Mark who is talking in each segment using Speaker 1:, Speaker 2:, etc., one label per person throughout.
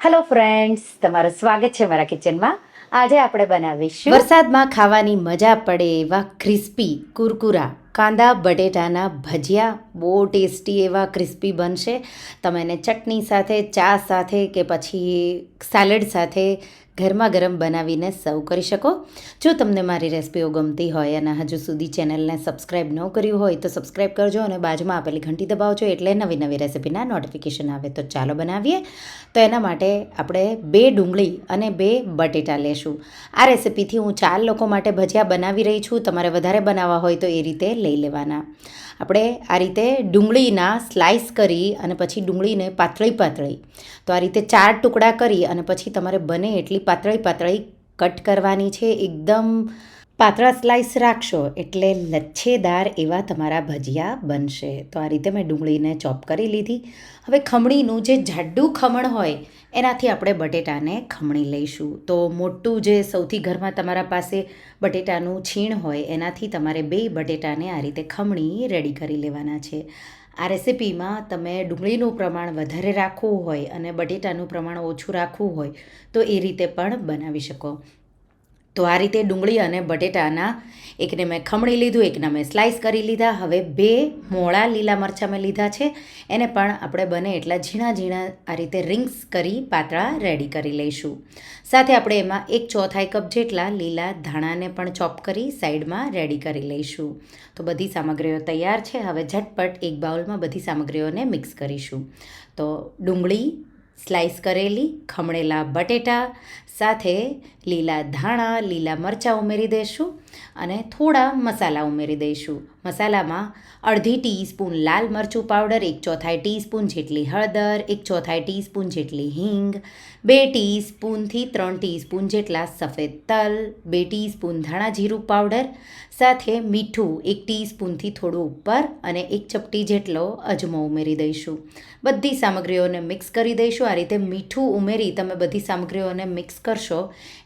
Speaker 1: Hello friends તમારું સ્વાગત છે મારા કિચનમાં આજે આપણે બનાવીશું
Speaker 2: વરસાદમાં ખાવાની મજા પડે એવા ક્રિસ્પી કુરકુરા. કાંદા, બટેટાના ભજીયા, બહુ ટેસ્ટી એવા ક્રિસ્પી બનશે. તમે એને ચટણી સાથે, ચા સાથે કે પછી સેલેડ સાથે ગરમા ગરમ બનાવીને સર્વ કરી શકો. જો તમને મારી રેસિપીઓ ગમતી હોય અને હજુ સુધી ચેનલને સબસ્ક્રાઈબ ન કર્યું હોય તો સબસ્ક્રાઈબ કરજો અને બાજુમાં આપેલી ઘંટી દબાવજો એટલે નવી નવી રેસિપીના નોટિફિકેશન આવે તો ચાલો બનાવીએ. તો એના માટે આપણે બે ડુંગળી અને બે બટેટા લેશું. આ રેસિપીથી હું ચાર લોકો માટે ભજીયા બનાવી રહી છું. તમારે વધારે બનાવવા હોય તો એ રીતે લઈ લેવાના. આપણે આ રીતે ડુંગળીના સ્લાઇસ કરી અને પછી ડુંગળીને પાતળી પાતળી. તો આ રીતે ચાર ટુકડા કરી અને પછી તમારે બને એટલી પાતળી પાતળી કટ કરવાની છે. એકદમ પાતળા સ્લાઇસ રાખશો એટલે લચ્છેદાર એવા તમારા ભજીયા બનશે. તો આ રીતે મેં ડુંગળીને ચોપ કરી લીધી. હવે ખમણીનું જે જાડું ખમણ હોય, એનાથી આપણે બટેટાને ખમણી લઈશું. તો મોટું જે સૌથી ઘરમાં તમારા પાસે બટેટાનું છીણ હોય, એનાથી તમારે બે બટેટાને આ રીતે ખમણી રેડી કરી લેવાના છે. આ રેસિપીમાં તમે ડુંગળીનું પ્રમાણ વધારે રાખવું હોય અને બટેટાનું પ્રમાણ ઓછું રાખવું હોય, તો એ રીતે પણ બનાવી શકો. તો આ રીતે ડુંગળી અને બટેટાના એકને મેં ખમણી લીધું, એકને મેં સ્લાઇસ કરી લીધા. હવે બે મોળા લીલા મરચાં મેં લીધા છે. એને પણ આપણે બને એટલા ઝીણા ઝીણા આ રીતે રિંગ્સ કરી પાતળા રેડી કરી લઈશું. સાથે આપણે એમાં એક ચોથાઈ કપ જેટલા લીલા ધાણાને પણ ચોપ કરી સાઈડમાં રેડી કરી લઈશું. તો બધી સામગ્રીઓ તૈયાર છે. હવે ઝટપટ એક બાઉલમાં બધી સામગ્રીઓને મિક્સ કરીશું. તો ડુંગળી સ્લાઇસ કરેલી, ખમણેલા બટેટા, સાથે લીલા ધાણા, લીલા મરચાં ઉમેરી દઈશું અને થોડા મસાલા ઉમેરી દઈશું. મસાલામાં અડધી ટીસ્પૂન લાલ મરચું પાવડર, એક ચોથાઈ ટીસ્પૂન જેટલી હળદર, એક ચોથાઈ ટીસ્પૂન જેટલી હિંગ, બે ટીસ્પૂનથી ત્રણ ટીસ્પૂન જેટલા સફેદ તલ, બે ટીસ્પૂન ધાણા જીરું પાવડર, સાથે મીઠું એક ટીસ્પૂનથી થોડું ઉપર અને એક ચપટી જેટલો અજમો ઉમેરી દઈશું. બધી સામગ્રીઓને મિક્સ કરી દઈશું આ રીતે મીઠું ઉમેરી તમે બધી સામગ્રીઓને મિક્સ કરશો,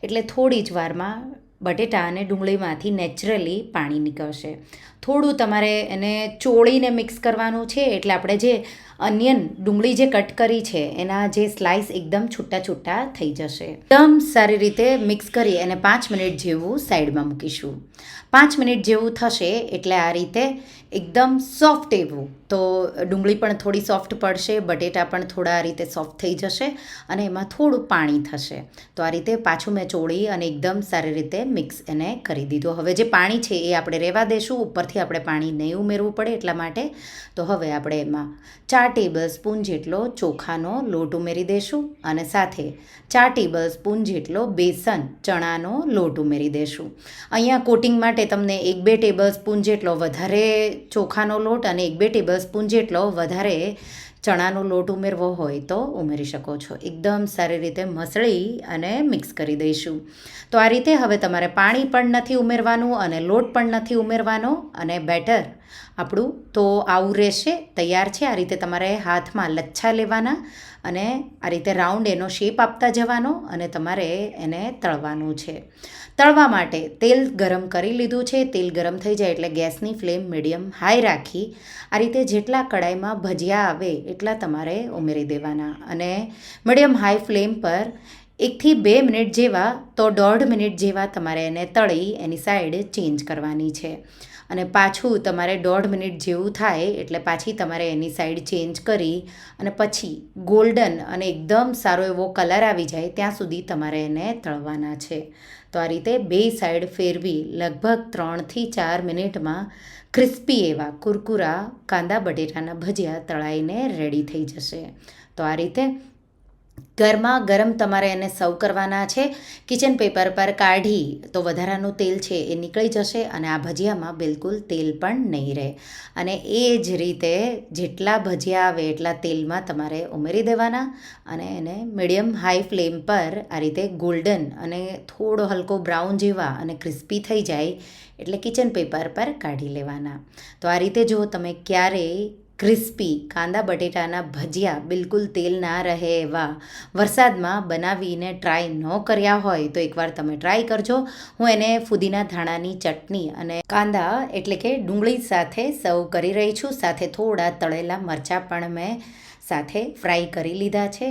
Speaker 2: એટલે થોડી જ વારમાં બટેટા અને ડુંગળીમાંથી નેચરલી પાણી નીકળશે. થોડું તમારે એને ચોળીને મિક્સ કરવાનું છે, એટલે આપણે જે અનિયન ડુંગળી જે કટ કરી છે, એના જે સ્લાઇસ એકદમ છૂટા છૂટા થઈ જશે. એકદમ સારી રીતે મિક્સ કરી અને પાંચ મિનિટ જેવું સાઈડમાં મૂકીશું. પાંચ મિનિટ જેવું થશે, એટલે આ રીતે એકદમ સોફ્ટ એવું તો ડુંગળી પણ થોડી સોફ્ટ પડશે, બટેટા પણ થોડા આ રીતે સોફ્ટ થઈ જશે અને એમાં થોડું પાણી થશે. તો આ રીતે પાછું મેં ચોળી અને એકદમ સારી રીતે મિક્સ એને કરી દીધું. હવે જે પાણી છે એ આપણે રહેવા દેશું, ઉપરથી આપણે પાણી નહીં ઉમેરવું પડે એટલા માટે. તો હવે આપણે એમાં ચાર ટેબલ સ્પૂન જેટલો ચોખાનો લોટ ઉમેરી દઈશું અને સાથે ચાર ટેબલ સ્પૂન જેટલો બેસન ચણાનો લોટ ઉમેરી દઈશું અહીંયા કોટિંગ માટે તમને એક બે ટેબલ સ્પૂન જેટલો વધારે ચોખાનો લોટ અને એક બે ટેબલ સ્પૂન જેટલો વધારે ચણાનો લોટ ઉમેરવો હોય તો ઉમેરી શકો છો. એકદમ સારી રીતે મસળી અને મિક્સ કરી દઈશું. તો આ રીતે હવે તમારે પાણી પણ નથી ઉમેરવાનું અને લોટ પણ નથી ઉમેરવાનો અને બેટર આપણું તો આવું રહેશે, તૈયાર છે. આ રીતે તમારે હાથમાં લચ્છા લેવાના અને આ રીતે રાઉન્ડ એનો શેપ આપતા જવાનો અને તમારે એને તળવાનું છે. તળવા માટે તેલ ગરમ કરી લીધું છે. તેલ ગરમ થઈ જાય એટલે ગેસની ફ્લેમ મીડિયમ હાઈ રાખી આ રીતે જેટલા કડાઈમાં ભજીયા આવે એટલા તમારે ઉમેરી દેવાના અને મીડિયમ હાઈ ફ્લેમ પર એકથી બે મિનિટ જેવા તો દોઢ મિનિટ જેવા તમારે એને તળી એની સાઈડ ચેન્જ કરવાની છે. અને પાછું તમારે દોઢ મિનિટ જેવું થાય એટલે પાછી તમારે એની સાઈડ ચેન્જ કરી અને પછી ગોલ્ડન અને એકદમ સારો એવો કલર આવી જાય ત્યાં સુધી તમારે એને તળવાના છે. તો આ રીતે બે સાઈડ ફેરવી લગભગ ત્રણથી ચાર મિનિટમાં ક્રિસ્પી એવા કુરકુરા કાંદા બટેટાના ભજીયા તળાઈને રેડી થઈ જશે. તો આ રીતે ગરમા ગરમ તમારે એને સર્વ કરવાના છે. કિચન પેપર પર કાઢી તો વધારાનું તેલ છે એ નીકળી જશે અને આ ભજીયામાં બિલકુલ તેલ પણ નહીં રહે. અને એ જ રીતે જેટલા ભજીયા આવે એટલા તેલમાં તમારે ઉમેરી દેવાના અને એને મીડિયમ હાઈ ફ્લેમ પર આ રીતે ગોલ્ડન અને થોડો હલકો બ્રાઉન જેવા અને ક્રિસ્પી થઈ જાય એટલે કિચન પેપર પર કાઢી લેવાના. તો આ રીતે જો તમે ક્યારેય ક્રિસ્પી કાંદા બટેટાના ભજીયા બિલકુલ તેલ ના રહે એવા વરસાદમાં બનાવીને ટ્રાય ન કર્યા હોય તો એકવાર તમે ટ્રાય કરજો. હું એને ફુદીના ધાણાની ચટણી અને કાંદા એટલે કે ડુંગળી સાથે સર્વ કરી રહી છું. સાથે થોડા તળેલા મરચાં પણ મેં સાથે ફ્રાય કરી લીધા છે.